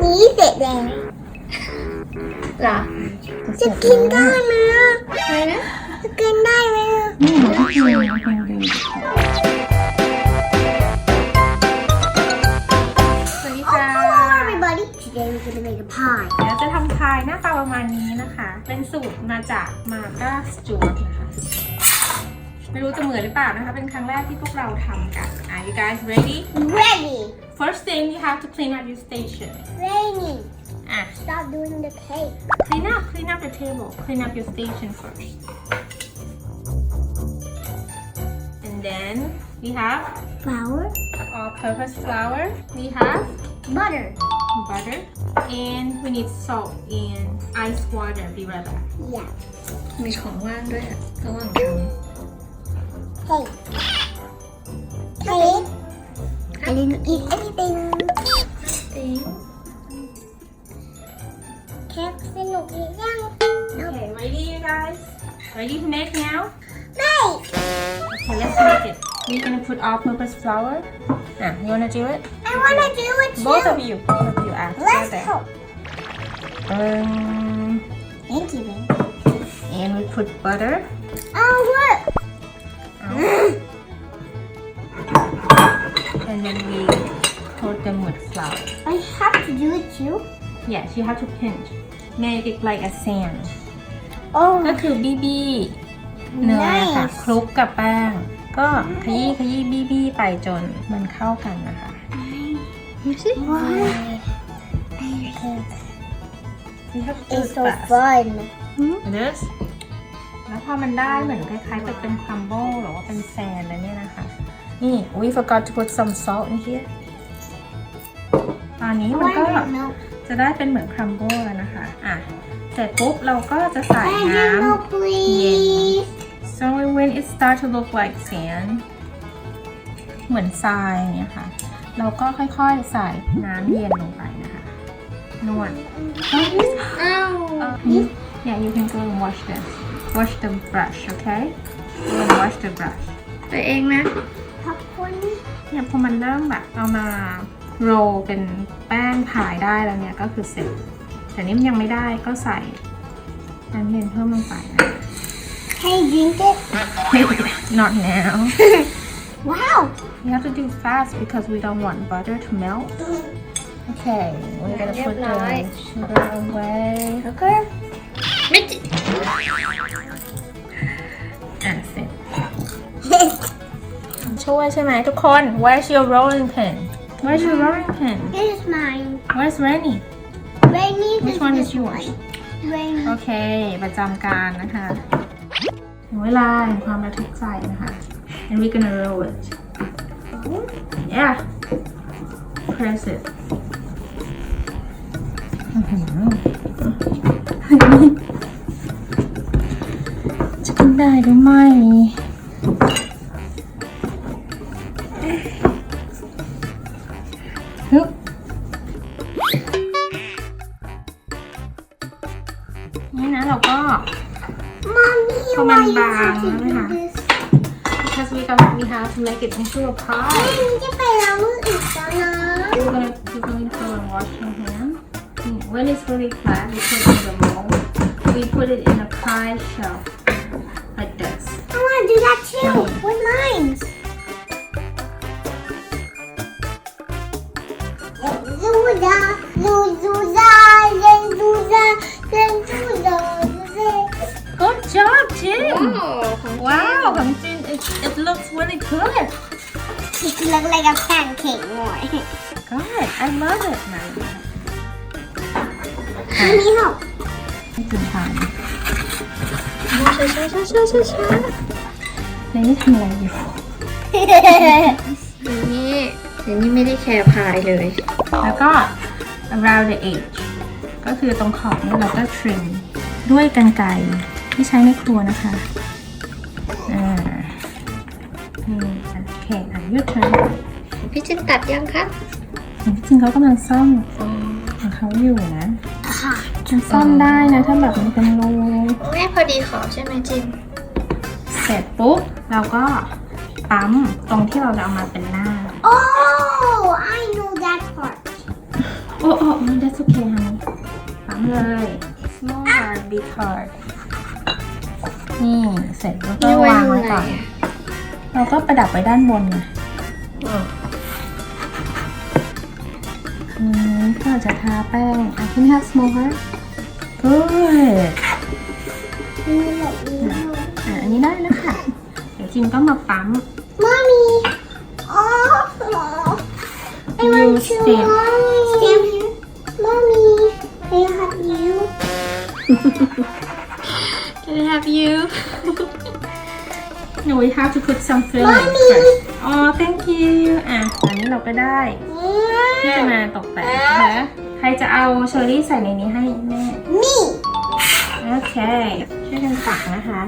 นี้เสร็จแล้วเหรอจะกินได้ไหมอะอะไรนะจะกินได้ไหมอะนี่มันก็คือมันเป็นดูสวัสดีโอ้ค่ะ everybody today we're gonna make a pie เดี๋ยวจะทำพายหน้าตาประมาณนี้นะคะ เป็นสูตรมาจากมาก้าสจวตนะคะ ไม่รู้จะเหมือนหรือเปล่านะคะ เป็นครั้งแรกที่พวกเราทำกัน Are you guys ready ready First thing you have to clean up your station ready อะ stop doing the cake clean up clean up the table clean up your station first and then we have flour all-purpose flour we have butter butter and we need salt and ice water be right back yeah มีของว่างด้วยอะระหว่างท cake cake I didn't eat anything ำตี cake สนุกหรือยัง Okay ready you guys ready to make now ไม่ okay let's make it we're gonna put all-purpose flour ah you wanna do it I wanna do it too both of you both of you ah let's together. go um thank you babe and we put butter oh look And then we coat them with flour I have to do it too yes you have to pinch make it like a sand oh ก็คือบี้บี้เนยอะค่ะ Nice คลุกกับแป้ง ก็ขยี้ขยี้บี้บี้ไปจนมันเข้ากันนะคะดูสิ Why? You have to do It's it so fast. fun. It is แล้ว พอมันได้เหมือนคล้ายๆกับเป็นครัมโบหรือว่าเป็นแซนแล้วเนี่ยนะคะ นี่ we forgot to put some salt in here ตอนนี้มันก็ Why milk? จะได้เป็นเหมือนครัมโบแล้วนะคะ อะ เสร็จปุ๊บเราก็จะใส่ I น้ have milk, please. ำ so when it start to look like sand เหมือนทรายอย่างเงี้ยค่ะ เราก็ค่อยๆใส่น้ำเย็นลงไปนะคะ นวด Ow. Uh, you- yeah, you can go and wash this. Wash the brush, okay? Go and wash the brush. ตัวเองนะ Popcorn. เนี่ยพอมันเริ่มแบบเอามาโรลเป็นแป้งพายได้แล้วเนี่ยก็คือเสร็จ แต่นี่มันยังไม่ได้ก็ใส่น้ำเย็นเพิ่มลงไปนะ Can you drink it? Not now. Wow. You have to do fast because we don't want butter to melt. Okay, we're gonna put the sugar away. Sugar? อะเสร็จ ช่วยใช่ไหมทุกคน Where's your rolling pin Where's your rolling pin This is mine. Where's Rennie Rainy. Which one is yours Rainy. โอเค ประจำการนะคะ ถึงเวลาแห่งความระทึกใจนะคะ and we're gonna roll it yeah press it อื้อหือจะกิน ได้หรือไม่ฮึบนี่นะเราก็ Mommy, Come why on, you have to bang. do Huh? this? because we got we have to make it into a pie จะไปล้างมืออีกแล้วนะ You're gonna you're going to go and wash your hand. Mm, When it's really flat, we put it in the mold. We put it in a pie shell do that too with mine. Zuza, Zuza, Zuza, Zuza, Zuza. Good job, Jin. ว้าว Wow, Hong Jin, it, it looks really good. It looks like a pancake more. Good, I love it. นะ Mommy, help. ให้จินทาน ช้าช้าช้าช้าช้าช้า ใ นนี่ทำอะไรอยู่เดี๋ยวนี้เดี๋ยวนี้ไม่ได้แคร์พายเลย แล้วก็ around the edge ก็คือตรงขอบนี่เราก็ trim ด้วยกรรไกรที่ใช้ในครัวนะคะอ่านี่โอเคอะยืดเทิร์นพี่จินตัดยังคะจริงๆเขากำลังซ่อมของเขาอยู่นะมันซ่อมได้นะถ้าแบบมันเป็นรูแม่พอดีขอบใช่ไหมจิน เสร็จปุ๊บ เราก็ปั๊มตรงที่เราจะเอามาเป็นหน้า Oh, I know that part. อ้โอ้มัน that's okay ฮะปั๊มเลย small heart big heart นี่เสร็จแล้วก็นี่ไว้วางทำไว้อะไรก่อนอะเราก็ประดับไว้ด้านบนไงอืมอืมก็จะทาแป้งอะ can you have small heart good มีแบบนี้อะอันนี้ได้แล้วค่ะเดี๋ยว จิมก็มาปั๊ม Mommy. Oh. I want You to. stamp. Stamp here. Mommy. Can I have you? Can I have you no we have to put some filling Mommy. first oh thank you อะอันนี้เราก็ได้ที่จะมาตกแต่งนะคะใครจะเอาเชอร์รี่ใส่ในนี้ให้แม่ Me. โอเคช่วยกันตักนะคะ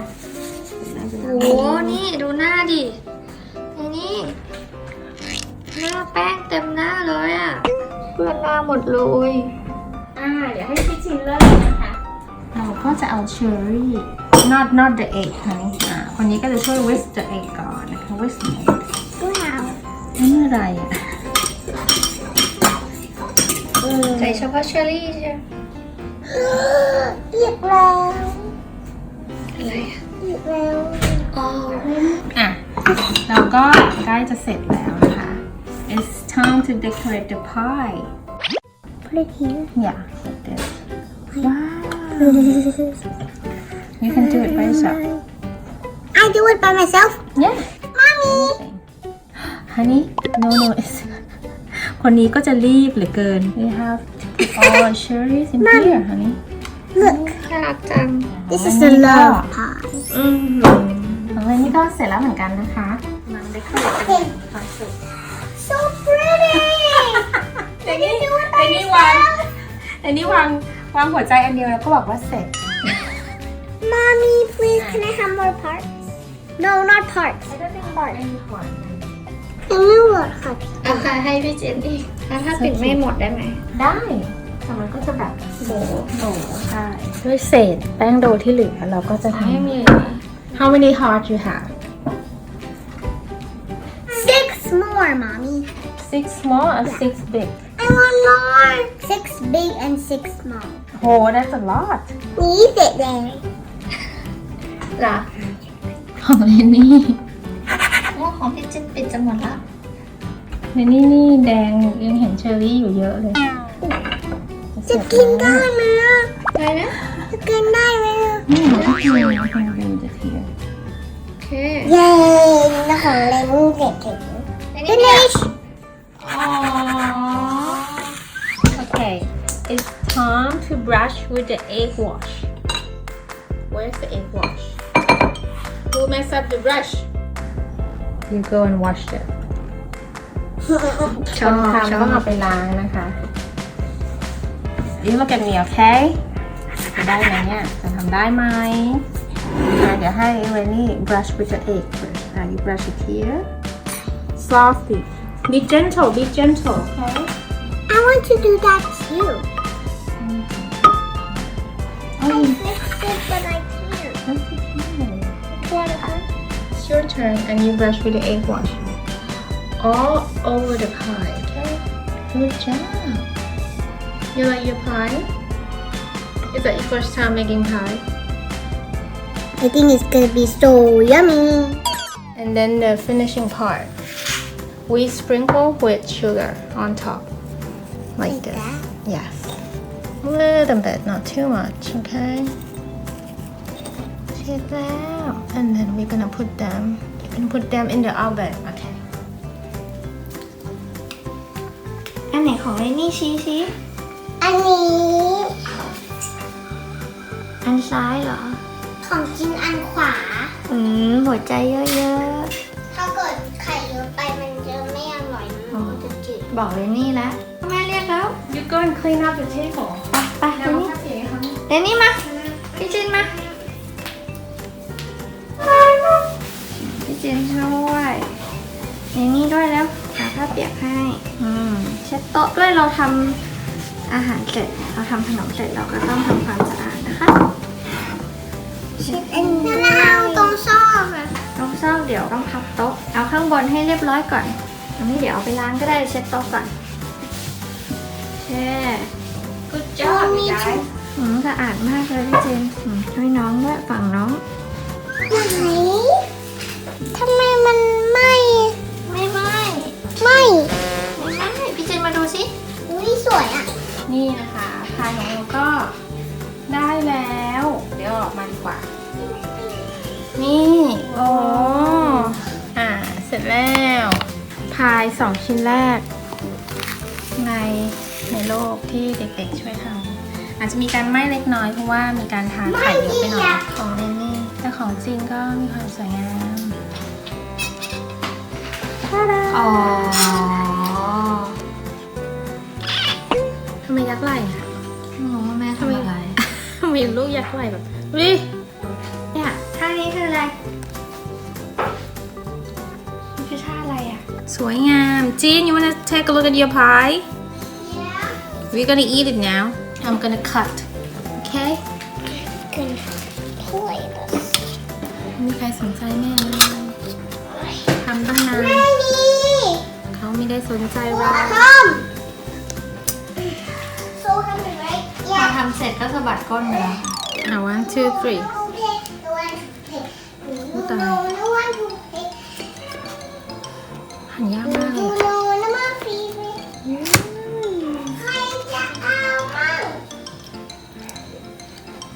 โอ้โห นี่ดูหน้าดิไอ้นี่หน้าแป้งเต็มหน้าเลยอะ เพื่อนหน้าหมดเลย อ่า เดี๋ยวให้พี่จินเริ่มเลยนะคะ เราก็จะเอาเชอร์รี่ not not the egg ค่ะอ่าคนนี้ก็จะช่วย whisk the egg ก่อนนะคะ whisk the egg Wow. นี่อะไรอะใส่เฉพาะเชอรี่ใช่ไหมอีกแล้ว อะไรอะอีกแล้ว อ๋ออะ เราก็ใกล้จะเสร็จแล้วนะคะ it's time to decorate the pie Put it here. yeah like this wow you can do it by yourself I do it by myself. yeah Mommy. honey no no it's คนนี้ก็จะรีบเหลือเกิน we have to put all cherries in here honey Look. น่ารักจัง This is the love pie. อืมของ เรานี่ก็เสร็จแล้วเหมือนกันนะคะมา decorate Okay. ความสุข So pretty. แต่นี่แต่นี่วางแต่นี่วางวางหัวใจอันเดียวแล้วก็บอกว่าเสร็จ Mommy, please, can I have more parts? No, not parts. ไม่ได้เป็นบอร์ดอันนี้ก่อนยังไม่หมดค่ะเอาค่ะให้พี่เจนอีกแล้วถ้าปิดไม่หมดได้ไหม ได้แต่มันก็จะแบบโบโบใช่ด้วยเศษแป้งโดที่เหลือเราก็จะทให้มีำ How many hearts you have Six more, mommy. Six small or six big I want more. Six big and six small. Oh that's a lot Leave it there. เหรอของเลนนี่โอ้ของพี่เจนปิดจะหมดแล้วเลนนี่นี่แดงยังเห็นเชอรี่อยู่เยอะเลยจะกินได้ไหมอะไปนะ จะกินได้ไหมอะ นี่มันก็คือมันเป็นจะเทีย โอเค เย้แล้วของเล่นเด็กถึง อันนี้เนี่ย finish Okay it's time to brush with the egg wash Where's the egg wash Who messed up the brush You go and wash it ชอบ ทำ ชอ ต้องเอา บ ไปล้างนะคะ You look at me okay จะได้ไหมเนี่ย จะ ทำได้ไหมอ่ะเดี๋ยวให้เรนนี่ brush with the egg first อ่ะ you brush it here softly be gentle be gentle okay I want to do that too oh I you fixed it but I can't that's okay it's your turn and you brush with the egg wash all over the pie okay good job you like your pie is that your first time making pie I think it's gonna be so yummy And then the finishing part, we sprinkle with sugar on top, like, Like this. that? Yes, a little bit, not too much, okay? Check that out. And then we're gonna put them. You can put them in the oven, okay? อันไหนของไอ้นี่ชี้ชี้ อันนี้ อันซ้ายเหรอ ของกินอันขวา อืมหัวใจเยอะถ้าเกิดไข่เยอะไปมันจะไม่อร่อยมันก็จะจืดๆ บอกเลยนี่แล้วแม่เรียกแล้ว You go and clean up the table. ไปไปเดี๋ยวนี้เดี๋ยวนี้มาพี่จินมาพี่จินช่วยเดี๋ยวนี้ด้วยแล้วหาผ้าเปียกให้อืมเช็ดโต๊ะด้วยเราทำอาหารเสร็จเราทำขนมเสร็จเราก็ต้องทำความสะอาดนะคะเช็ดอั นนี้แล้วตรงซอกอะตรงซอกเดี๋ยวต้องพับโต๊ะ เอาข้างบนให้เรียบร้อยก่อนอันนี้เดี๋ยวเอาไปล้างก็ได้เช็ดโต๊ะก่อนเเค good job, you guys. หืมสะอาดมากเลยพี่เจนหืมช่วยน้องด้วยฝั่งน้องไหนทำไมมันไหม่ไม่ไม่ไหม่ไม่ไม่พี่เจนมาดูสิ อุ้ยสวยอะ นี่นะคะพายของเราก็ได้แล้ว เดี๋ยวออกมาดีกว่า นี่โอ้อ่า เสร็จแล้ว พายสองชิ้นแรก ในในโลกที่เด็กๆช่วยทำอาจจะมีการไหม้เล็กน้อยเพราะว่ามีการทาไข่เยอะไปหน่อยของเล่นนี่แต่ของจริงก็มีความสวยงามอ๋อทำไมยักษ์ไหล่อะงงว่าแม่ทำอะไรทำไมลูกยักษ์ไหล่แบบวิ สวยงาม Jean you wanna take a look at your pie we're gonna eat it now I'm gonna cut okay กันถ้วยไม่มีใครสนใจแม่เลยทำตั้งนานแม่นี่เขาไม่ได้สนใจเราทำ so happy right พอทำเสร็จก็สะบัดก้นเลยอะ one two three okay the one pick อุ๊ยตาย no no one to pick หันยากมากเลย no no my favorite ใครจะเอามั่ง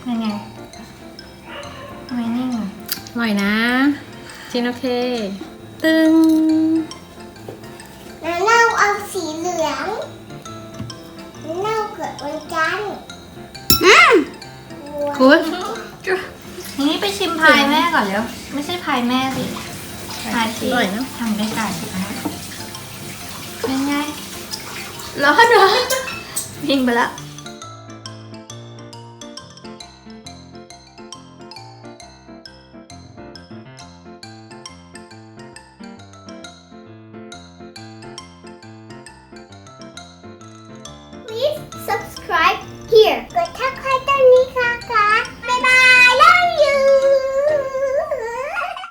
ยังไงทำไมนิ่งอะอร่อยนะจินโอเค ตึงน้าเน่าเอาสีเหลืองน้าเน่าเกิดวันจันทร์อืมคุณทีนี้ไปชิมพายแม่ก่อนเร็ว ไม่ใช่พายแม่สิ พายที่อร่อยเนอะ ทำด้วยกันนะคะเป็นไงร้อนเหรอยิงไปแล้ว